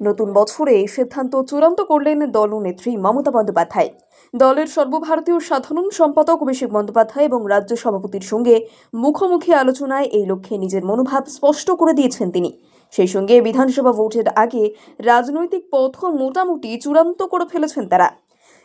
নতুন বছরে এই সিদ্ধান্ত চূড়ান্ত করলেন দলনেত্রী মমতা বন্দ্যোপাধ্যায়। দলের সর্বভারতীয় সাধারণ সম্পাদক অভিষেক বন্দ্যোপাধ্যায় এবং রাজ্য সভাপতির সঙ্গে মুখোমুখি আলোচনায় এই লক্ষ্যে নিজের মনোভাব স্পষ্ট করে দিয়েছেন তিনি। সেই সঙ্গে বিধানসভা ভোটের আগে রাজনৈতিক পথ মোটামুটি চূড়ান্ত করে ফেলেছেন তারা।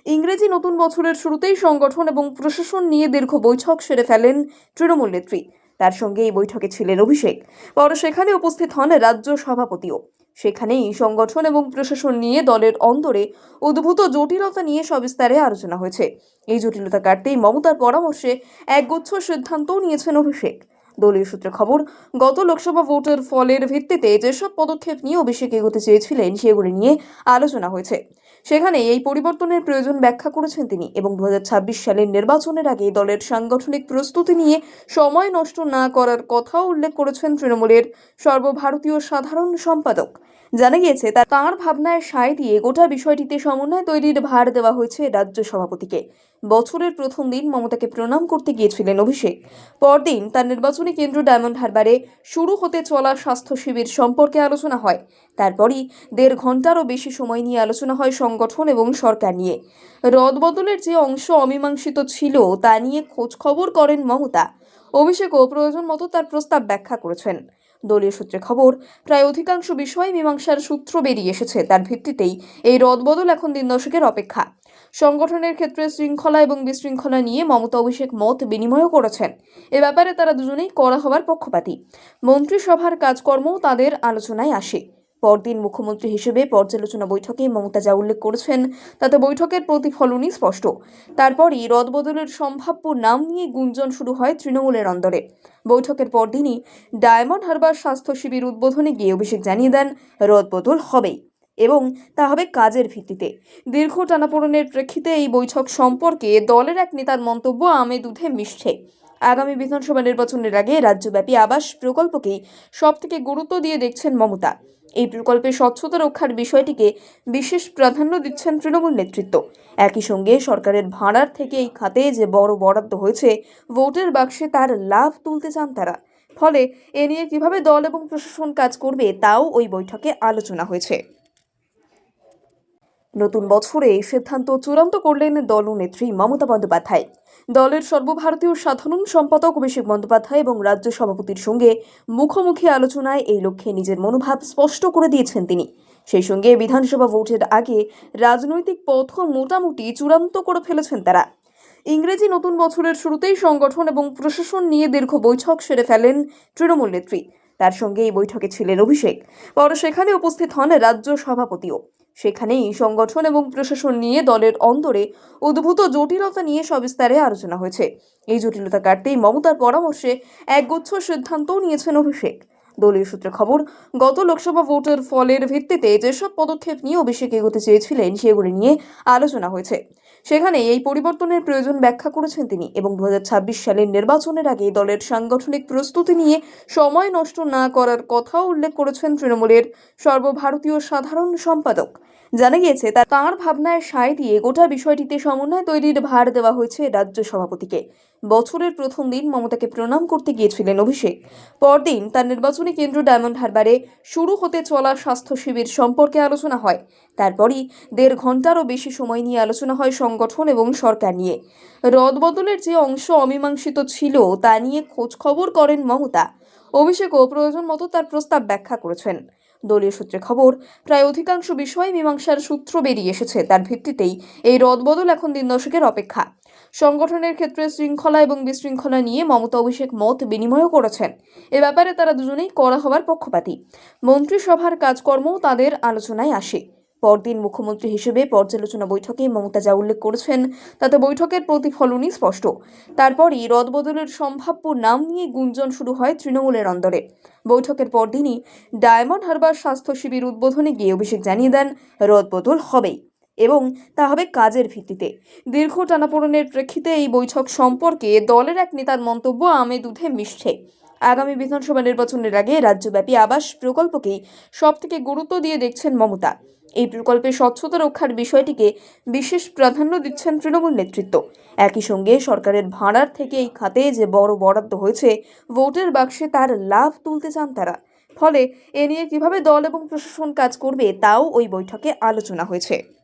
ইংরেজি নতুন বছরের শুরুতেই সংগঠন এবং প্রশাসন নিয়ে দীর্ঘ বৈঠক সেরে ফেলেন তৃণমূল নেত্রী। তার সঙ্গে এই বৈঠকে ছিলেন অভিষেক। পরে সেখানে উপস্থিত হন রাজ্য সভাপতিও। সেখানেই সংগঠন এবং প্রশাসন নিয়ে দলের অন্তরে উদ্ভূত জটিলতা নিয়ে সবিস্তারে আলোচনা হয়েছে। এই জটিলতা কাটতেই মমতার পরামর্শে একগুচ্ছ সিদ্ধান্তও নিয়েছেন অভিষেক। দলীয় সূত্রে খবর, গত লোকসভা ভোটের ফলের ভিত্তিতে যেসব পদক্ষেপ নিয়ে অভিষেক এগোতে চেয়েছিলেন সেগুলি নিয়ে আলোচনা হয়েছে। সেখানে এই পরিবর্তনের প্রয়োজন ব্যাখ্যা করেছেন তিনি এবং দু সালের নির্বাচনের আগে দলের সাংগঠনিক প্রস্তুতি নিয়ে সময় নষ্ট না করার কথাও উল্লেখ করেছেন তৃণমূলের সর্বভারতীয় সাধারণ সম্পাদক। জানা গিয়েছে তা তাঁর ভাবনায় সায় দিয়ে গোটা বিষয়টিতে সমন্বয় তৈরির ভার দেওয়া হয়েছে রাজ্য সভাপতিকে। বছরের প্রথম দিন মমতাকে প্রণাম করতে গিয়েছিলেন অভিষেক। পরদিন তার নির্বাচনী কেন্দ্র ডায়মন্ড হারবারে শুরু হতে চলা স্বাস্থ্য শিবির সম্পর্কে আলোচনা হয়। তারপরই দেড় ঘন্টারও বেশি সময় নিয়ে আলোচনা হয় সংগঠন এবং সরকার নিয়ে। রদবদলের যে অংশ অমীমাংসিত ছিল তা নিয়ে খোঁজখবর করেন মমতা। অভিষেকও প্রয়োজন মতো তার প্রস্তাব ব্যাখ্যা করেছেন। দলীয় সূত্রে খবর, প্রায় অধিকাংশ বিষয়ে মীমাংসার সূত্র বেরিয়ে এসেছে, তার ভিত্তিতেই এই রদবদল এখন দিন দশকের অপেক্ষা। সংগঠনের ক্ষেত্রে শৃঙ্খলা এবং বিশৃঙ্খলা নিয়ে মমতা অভিষেক মত বিনিময়ও করেছেন। এ ব্যাপারে তারা দুজনেই করা হওয়ার পক্ষপাতী। মন্ত্রিসভার কাজকর্মও তাদের আলোচনায় আসে। পরদিন মুখ্যমন্ত্রী হিসেবে পর্যালোচনা বৈঠকে মমতা যা উল্লেখ করেছেন, তাতে বৈঠকের প্রতিফলনই স্পষ্ট। তারপরই রদবদলের সম্ভাব্য নাম নিয়ে গুঞ্জন শুরু হয় তৃণমূলের অন্দরে। বৈঠকের পরদিনই ডায়মন্ড হারবার স্বাস্থ্য শিবির উদ্বোধনে গিয়ে অভিষেক জানিয়ে দেন, রদবদল হবেই এবং তা হবে কাজের ভিত্তিতে। দীর্ঘ টানাপোড়েনের প্রেক্ষিতে এই বৈঠক সম্পর্কে দলের এক নেতার মন্তব্য আমে দুধে মিশছে। আগামী বিধানসভা নির্বাচনের আগে রাজ্যব্যাপী আবাস প্রকল্পকেই সবথেকে গুরুত্ব দিয়ে দেখছেন মমতা। এই প্রকল্পে স্বচ্ছতা রক্ষার বিষয়টিকে বিশেষ প্রাধান্য দিচ্ছেন তৃণমূল নেতৃত্ব। একই সঙ্গে সরকারের ভাড়ার থেকে এই খাতে যে বড় বরাদ্দ হয়েছে, ভোটের বাক্সে তার লাভ তুলতে চান তারা। ফলে এ নিয়ে কীভাবে দল এবং প্রশাসন কাজ করবে তাও ওই বৈঠকে আলোচনা হয়েছে। নতুন বছরে এই সিদ্ধান্ত চূড়ান্ত করলেন দলনেত্রী মমতা বন্দ্যোপাধ্যায়। দলের সর্বভারতীয় সাধারণ সম্পাদক অভিষেক বন্দ্যোপাধ্যায় এবং রাজ্য সভাপতির সঙ্গে মুখোমুখি আলোচনায় এই লক্ষ্যে নিজের মনোভাব স্পষ্ট করে দিয়েছেন তিনি। সেই সঙ্গে বিধানসভা ভোটের আগে রাজনৈতিক পথ মোটামুটি চূড়ান্ত করে ফেলেছেন তারা। ইংরেজি নতুন বছরের শুরুতেই সংগঠন এবং প্রশাসন নিয়ে দীর্ঘ বৈঠক সেরে ফেলেন তৃণমূল নেত্রী। তার সঙ্গে এই বৈঠকে ছিলেন অভিষেক। পরে সেখানে উপস্থিত হন রাজ্য সভাপতিও। সেখানেই সংগঠন এবং প্রশাসন নিয়ে দলের অন্দরে উদ্ভূত জটিলতা নিয়ে সবিস্তারে আলোচনা হয়েছে। এই জটিলতা কাটতেই মমতার পরামর্শে একগুচ্ছ সিদ্ধান্তও নিয়েছেন অভিষেক। দলীয় সূত্রে খবর, গত লোকসভা ভোটের ফলের ভিত্তিতে যেসব পদক্ষেপ নিয়ে অভিষেক এগোতে চেয়েছিলেন, সেগুলি নিয়ে আলোচনা হয়েছে। সেখানে এই পরিবর্তনের প্রয়োজন ব্যাখ্যা করেছেন তিনি এবং দুহাজার ছাব্বিশ সালের নির্বাচনের আগে দলের সাংগঠনিক প্রস্তুতি নিয়ে সময় নষ্ট না করার কথাও উল্লেখ করেছেন তৃণমূলের সর্বভারতীয় সাধারণ সম্পাদক। জানা গিয়েছে তাঁর ভাবনায় সায় দিয়ে গোটা বিষয়টিতে সমন্বয় তৈরির ভার দেওয়া হয়েছে রাজ্য সভাপতিকে। বছরের প্রথম দিন মমতাকে প্রণাম করতে গিয়েছিলেন অভিষেক। পরদিন তার নির্বাচনী কেন্দ্র ডায়মন্ড হারবারে শুরু হতে চলা স্বাস্থ্য শিবির সম্পর্কে আলোচনা হয়। তারপরই দেড় ঘন্টারও বেশি সময় নিয়ে আলোচনা হয় সংগঠন এবং সরকার নিয়ে। রদবদলের যে অংশ অমীমাংসিত ছিল তা নিয়ে খোঁজ খবর করেন মমতা। অভিষেকও প্রয়োজন মতো তার প্রস্তাব ব্যাখ্যা করেছেন। দলীয় সূত্রে খবর, প্রায় অধিকাংশ বিষয় মীমাংসার সূত্র বেরিয়ে এসেছে। তার ভিত্তিতেই এই রদবদল এখন দিন দশকের অপেক্ষা। সংগঠনের ক্ষেত্রে শৃঙ্খলা এবং বিশৃঙ্খলা নিয়ে মমতা অভিষেক মত বিনিময়ও করেছেন। এ ব্যাপারে তারা দুজনেই করা হওয়ার পক্ষপাতী। মন্ত্রিসভার কাজকর্মও তাদের আলোচনায় আসে। পরদিন মুখ্যমন্ত্রী হিসেবে পর্যালোচনা বৈঠকে মমতা যা উল্লেখ করেছেন, তাতে বৈঠকের প্রতিফলনই স্পষ্ট। তারপরই রদবদলের সম্ভাব্য নাম নিয়ে গুঞ্জন শুরু হয় তৃণমূলের অন্দরে। বৈঠকের পরদিনই ডায়মন্ড হারবার স্বাস্থ্য শিবির উদ্বোধনে গিয়ে অভিষেক জানিয়ে দেন, রদবদল হবেই এবং তা হবে কাজের ভিত্তিতে। দীর্ঘ টানাপোড়েনের প্রেক্ষিতে এই বৈঠক সম্পর্কে দলের এক নেতার মন্তব্য আমে দুধে মিশছে। আগামী বিধানসভা নির্বাচনের আগে রাজ্যব্যাপী আবাস প্রকল্পকেই সবথেকে গুরুত্ব দিয়ে দেখছেন মমতা। এই প্রকল্পে স্বচ্ছতা রক্ষার বিষয়টিকে বিশেষ প্রাধান্য দিচ্ছেন তৃণমূল নেতৃত্ব। একই সঙ্গে সরকারের ভাড়ার থেকে এই খাতে যে বড় বরাদ্দ হয়েছে, ভোটের বাক্সে তার লাভ তুলতে চান তারা। ফলে এ নিয়ে কীভাবে দল এবং প্রশাসন কাজ করবে, তাও ওই বৈঠকে আলোচনা হয়েছে।